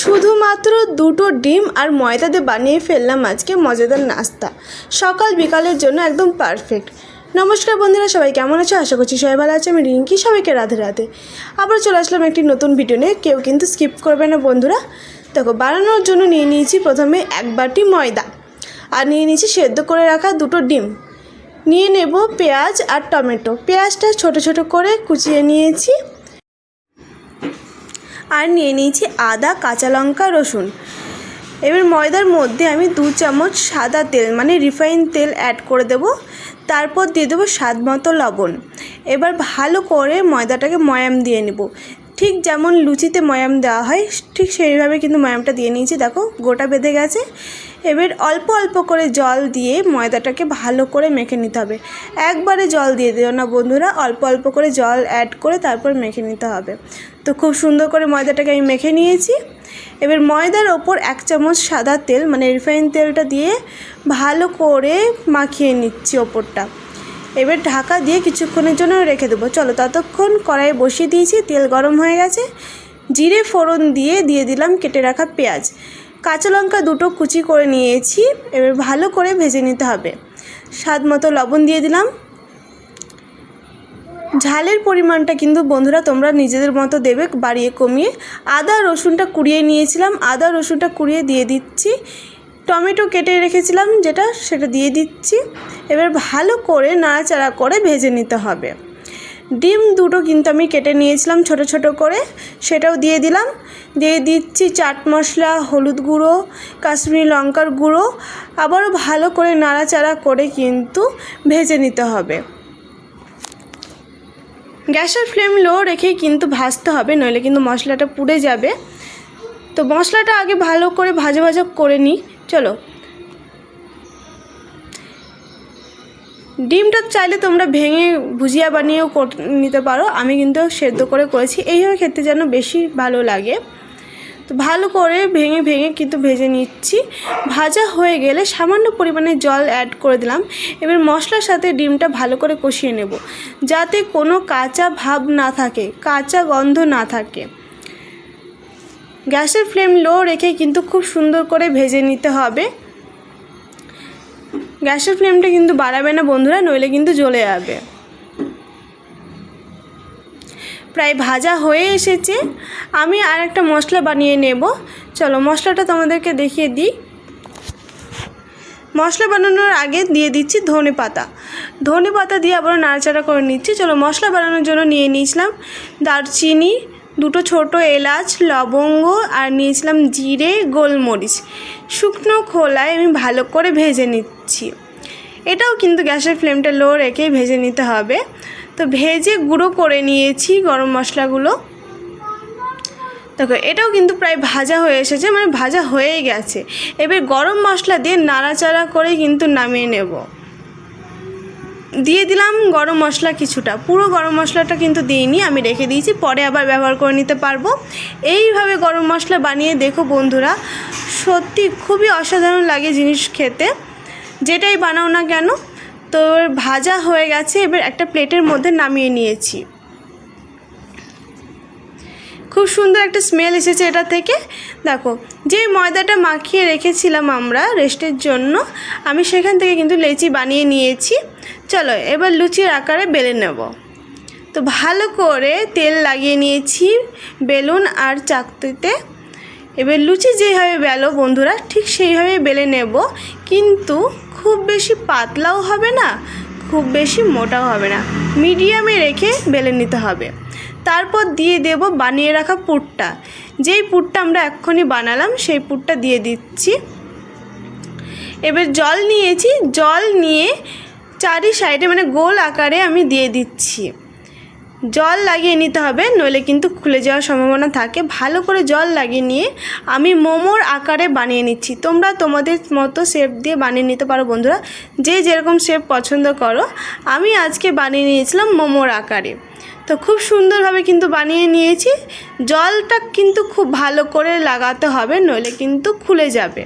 শুধুমাত্র দুটো ডিম আর ময়দা দিয়ে বানিয়ে ফেললাম আজকে মজাদার নাস্তা। সকাল বিকালের জন্য একদম পারফেক্ট নমস্কার বন্ধুরা, সবাই কেমন আছো? আশা করছি সবাই ভালো আছে। আমি রিঙ্কি, সবাইকে রাধে রাধে। আবার চলে আসলাম একটি নতুন ভিডিও নিয়ে। কেউ কিন্তু স্কিপ করবে না বন্ধুরা। দেখো, বানানোর জন্য নিয়ে নিয়েছি প্রথমে এক বাটি ময়দা। আর নিয়ে নিয়েছি সেদ্ধ করে রাখা দুটো ডিম। নিয়ে নেব পেঁয়াজ আর টমেটো। পেঁয়াজটা ছোট ছোট করে কুচিয়ে নিয়েছি। আর নিয়ে নিয়েছি আদা, কাঁচা লঙ্কা, রসুন। এবার ময়দার মধ্যে আমি দু চামচ সাদা তেল মানে রিফাইন তেল অ্যাড করে দেব। তারপর দিয়ে দেবো স্বাদ মতো লবণ। এবার ভালো করে ময়দাটাকে ময়াম দিয়ে নেব। ঠিক যেমন লুচিতে ময়াম দেওয়া হয়, ঠিক সেইভাবে কিন্তু ময়ামটা দিয়ে নিয়েছি। দেখো, গোটা বেঁধে গেছে। এবার অল্প অল্প করে জল দিয়ে ময়দাটাকে ভালো করে মেখে নিতে হবে। একবারে জল দিয়ে দিও না বন্ধুরা, অল্প অল্প করে জল অ্যাড করে তারপর মেখে নিতে হবে। তো খুব সুন্দর করে ময়দাটাকে আমি মেখে নিয়েছি। এবার ময়দার ওপর এক চামচ সাদা তেল মানে রিফাইন তেলটা দিয়ে ভালো করে মাখিয়ে নিচ্ছি ওপরটা। এবার ঢাকা দিয়ে কিছুক্ষণের জন্য রেখে দেবো। চলো ততক্ষণ কড়াই বসিয়ে দিয়েছি, তেল গরম হয়ে গেছে। জিরে ফোড়ন দিয়ে দিয়ে দিলাম কেটে রাখা পেঁয়াজ। কাঁচা লঙ্কা দুটো কুচি করে নিয়েছি, এবার ভালো করে ভেজে নিতে হবে। স্বাদ মতো লবণ দিয়ে দিলাম। ঝালের পরিমাণটা কিন্তু বন্ধুরা তোমরা নিজেদের মতো দেবে বাড়িয়ে কমিয়ে। আদা, রসুনটা কুড়িয়ে নিয়েছিলাম। আদা, রসুনটা কুড়িয়ে দিয়ে দিচ্ছি। টমেটো কেটে রেখেছিলাম যেটা, সেটা দিয়ে দিচ্ছি। এবার ভালো করে নাড়াচাড়া করে ভেজে নিতে হবে। ডিম দুটো কিন্তু আমি কেটে নিয়েছিলাম ছোট ছোট করে, সেটাও দিয়ে দিলাম। দিয়ে দিচ্ছি চাট মশলা, হলুদ গুঁড়ো, কাশ্মীরি লঙ্কার গুঁড়ো, আবারও ভালো করে নাড়াচাড়া করে কিন্তু ভেজে নিতে হবে। গ্যাসের ফ্লেম লো রেখেই কিন্তু ভাজতে হবে, নইলে কিন্তু মশলাটা পুড়ে যাবে। তো মশলাটা আগে ভালো করে ভাজা ভাজা করে নিই, চলো। ডিমটা চাইলে তোমরা ভেঙে ভুজিয়া বানিয়েও নিতে পারো। আমি কিন্তু সেদ্ধ করে করেছি। এইভাবে খেতে যেন বেশি ভালো লাগে। তো ভালো করে ভেঙে ভেঙে কিন্তু ভেজে নিচ্ছি। ভাজা হয়ে গেলে সামান্য পরিমাণে জল অ্যাড করে দিলাম। এবার মশলার সাথে ডিমটা ভালো করে কষিয়ে নেব। যাতে কোনো কাঁচা ভাব না থাকে, কাঁচা গন্ধ না থাকে। গ্যাসের ফ্লেম লো রেখে কিন্তু খুব সুন্দর করে ভেজে নিতে হবে। গ্যাসের ফ্লেমটা কিন্তু বাড়াবে না বন্ধুরা, নইলে কিন্তু জ্বলে যাবে। প্রায় ভাজা হয়ে এসেছে। আমি আর একটা মশলা বানিয়ে নেব। চলো মশলাটা তোমাদেরকে দেখিয়ে দিই। মশলা বানানোর আগে দিয়ে দিচ্ছি ধনে পাতা। ধনে পাতা দিয়ে আবার নাড়াচাড়া করে নিচ্ছি। চলো মশলা বানানোর জন্য নিয়ে নিয়েছিলাম দারচিনি দুটো ছোট এলাচ, লবঙ্গ আর নিয়েছিলাম জিরে, গোলমরিচ। শুকনো খোলায় আমি ভালো করে ভেজে নিচ্ছি। এটাও কিন্তু গ্যাসের ফ্লেমটা লো রেখে ভেজে নিতে হবে। তো ভেজে গুঁড়ো করে নিয়েছি গরম মশলাগুলো। দেখো, এটাও কিন্তু প্রায় ভাজা হয়ে এসেছে মানে ভাজা হয়েই গেছে। এবার গরম মশলা দিয়ে নাড়াচাড়া করে কিন্তু নামিয়ে নেব। দিয়ে দিলাম গরম মশলা কিছুটা। পুরো গরম মশলাটা কিন্তু দিইনি, আমি রেখে দিয়েছি, পরে আবার ব্যবহার করে নিতে পারব। এইভাবে গরম মশলা বানিয়ে দেখো বন্ধুরা, সত্যি খুবই অসাধারণ লাগে জিনিস খেতে। যেটাই বানাও না কেন তো ভাজা হয়ে গেছে, এবার একটা প্লেটের মধ্যে নামিয়ে নিয়েছি। খুব সুন্দর একটা স্মেল এসেছে এটা থেকে। দেখো যেই ময়দাটা মাখিয়ে রেখেছিলাম আমরা রেস্টের জন্য, আমি সেখান থেকে কিন্তু লেচি বানিয়ে নিয়েছি। চলো, এবার লুচির আকারে বেলে নেব। তো ভালো করে তেল লাগিয়ে নিয়েছি, বেলুন আর চাকতিতে। এবার লুচি যেভাবে বেলো বন্ধুরা, ঠিক সেইভাবে বেলে নেব। কিন্তু খুব বেশি পাতলাও হবে না, খুব বেশি মোটাও হবে না। মিডিয়ামে রেখে বেলে নিতে হবে। তারপর দিয়ে দেব বানিয়ে রাখা পুরটা। যেই পুরটা আমরা এক্ষুনি বানালাম, সেই পুরটা দিয়ে দিচ্ছি। এবার জল নিয়েছি, জল নিয়ে চারি সাইডে মানে গোল আকারে আমি দিয়ে দিচ্ছি। জল লাগিয়ে নিতে হবে, নইলে কিন্তু খুলে যাওয়ার সম্ভাবনা থাকে। ভালো করে জল লাগিয়ে নিয়ে আমি মোমোর আকারে বানিয়ে নিচ্ছি। তোমরা তোমাদের মতো শেপ দিয়ে বানিয়ে নিতে পারো বন্ধুরা। যে যেরকম শেপ পছন্দ করো। আমি আজকে বানিয়ে নিয়েছিলাম মোমোর আকারে। তো খুব সুন্দরভাবে কিন্তু বানিয়ে নিয়েছি। জলটা কিন্তু খুব ভালো করে লাগাতে হবে, নইলে কিন্তু খুলে যাবে।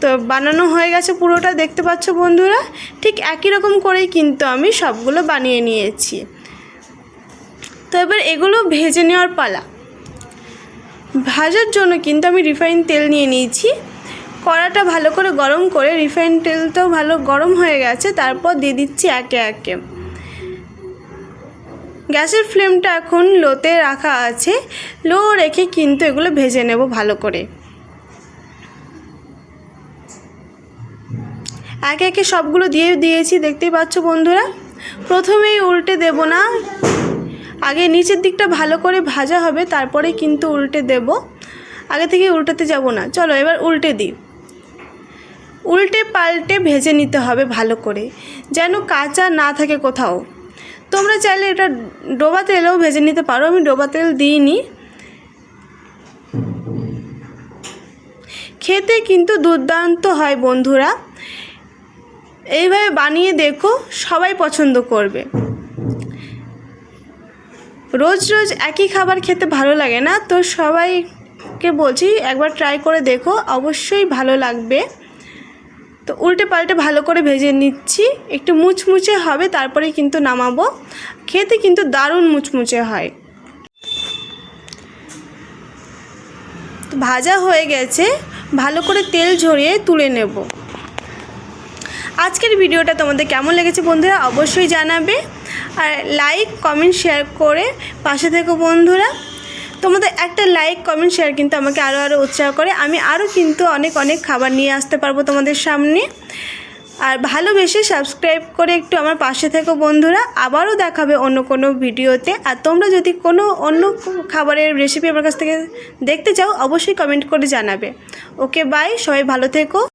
তো বানানো হয়ে গেছে পুরোটা, দেখতে পাচ্ছ বন্ধুরা? ঠিক একই রকম করেই কিন্তু আমি সবগুলো বানিয়ে নিয়েছি। তো এবার এগুলো ভেজে নেওয়ার পালা। ভাজার জন্য কিন্তু আমি রিফাইন তেল নিয়ে নিয়েছি। কড়াটা ভালো করে গরম করে, রিফাইন তেলটাও ভালো গরম হয়ে গেছে, তারপর দিয়ে দিচ্ছি একে একে। গ্যাসের ফ্লেমটা এখন লোতে রাখা আছে, লো রেখে কিন্তু এগুলো ভেজে নেব ভালো করে। একে একে সবগুলো দিয়ে দিয়েছি, দেখতেই পাচ্ছ বন্ধুরা? প্রথমেই উল্টে দেব না। আগে নিচের দিকটা ভালো করে ভাজা হবে তারপরে কিন্তু উল্টে দেব। আগে থেকে উল্টাতে যাব না। চলো, এবার উল্টে দিই। উল্টে পাল্টে ভেজে নিতে হবে ভালো করে, যেন কাঁচা না থাকে কোথাও। তোমরা চাইলে এটা ডোবা তেলেও ভেজে নিতে পারো, আমি ডোবা তেল দিইনি। খেতে কিন্তু দুর্দান্ত হয় বন্ধুরা। এইভাবে বানিয়ে দেখো, সবাই পছন্দ করবে। রোজ রোজ একই খাবার খেতে ভালো লাগে না, তো সবাইকে বলছি একবার ট্রাই করে দেখো, অবশ্যই ভালো লাগবে। তো উল্টে পাল্টে ভালো করে ভেজে নিচ্ছি, একটু মুচমুচে হবে, তারপরে কিন্তু নামাবো। খেতে কিন্তু দারুণ মুচমুচে হয়। ভাজা হয়ে গেছে, ভালো করে তেল ঝরিয়ে তুলে নেব। আজকের ভিডিওটা তোমাদের কেমন লেগেছে বন্ধুরা অবশ্যই জানাবে। আর লাইক কমেন্ট শেয়ার করে পাশে থেকো বন্ধুরা। তোমাদের একটা লাইক কমেন্ট শেয়ার কিন্তু আমাকে আরও আরও উৎসাহ করে। আমি আরও কিন্তু অনেক অনেক খাবার নিয়ে আসতে পারব তোমাদের সামনে। আর ভালোবেসে সাবস্ক্রাইব করে একটু আমার পাশে থেকো বন্ধুরা। আবারও দেখাবে অন্য কোনো ভিডিওতে। আর তোমরা যদি কোনো অন্য খাবারের রেসিপি আমার কাছ থেকে দেখতে চাও, অবশ্যই কমেন্ট করে জানাবে। ওকে বাই সবাই ভালো থেকো।